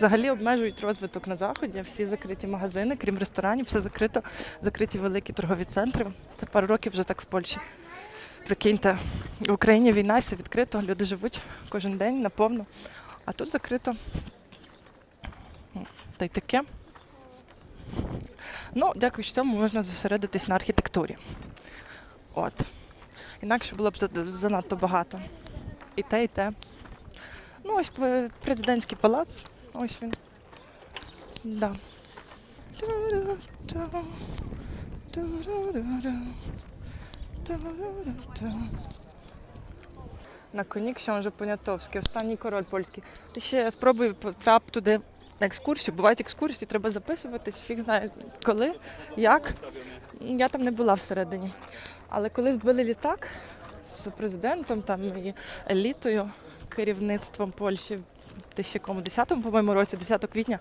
Взагалі обмежують розвиток на заході. Всі закриті магазини, крім ресторанів, все закрито, закриті великі торгові центри. Це пару років вже так в Польщі. Прикиньте, в Україні війна, все відкрито, люди живуть кожен день наповну, а тут закрито. Та й таке. Ну, дякуючи цьому, можна зосередитись на архітектурі. От. Інакше було б занадто багато. І те, і те. Ну, ось президентський палац. Ось він. Да. На коні książę Понятовський, останній король польський. Ти ще спробуй потрап туди на екскурсію. Бувають екскурсії, треба записуватись, фіг знає коли, як. Я там не була всередині. Але коли збили літак з президентом там і елітою, керівництвом Польщі в 2010 по-моєму році, 10 квітня,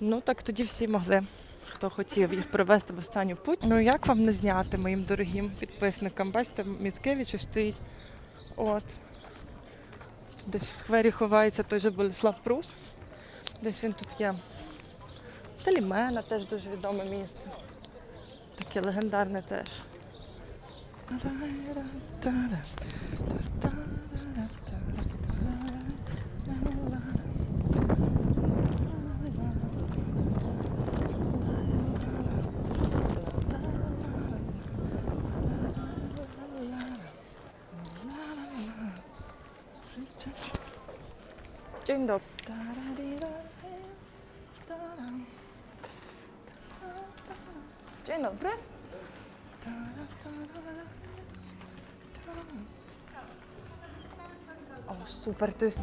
ну так тоді всі могли, хто хотів їх привезти в останню путь. Ну як вам не зняти моїм дорогим підписникам? Бачите, Міцкевич стоїть. От. Десь в сквері ховається той же Болеслав Прус. Десь він тут є. Талімена теж дуже відоме місце. Таке легендарне теж. Dzień dobry. Dzień dobry. O, super, to jest...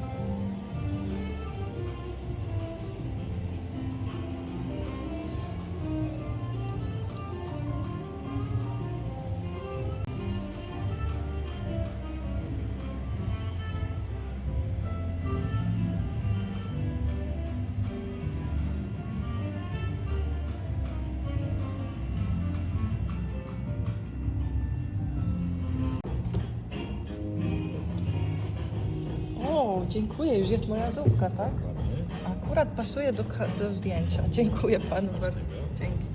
Dziękuję, już jest moja zupka, tak? Akurat pasuje do, do zdjęcia. Dziękuję panu bardzo. Dzięki.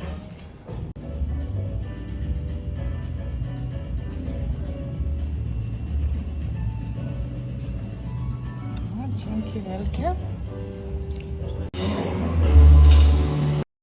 O, dzięki wielkie.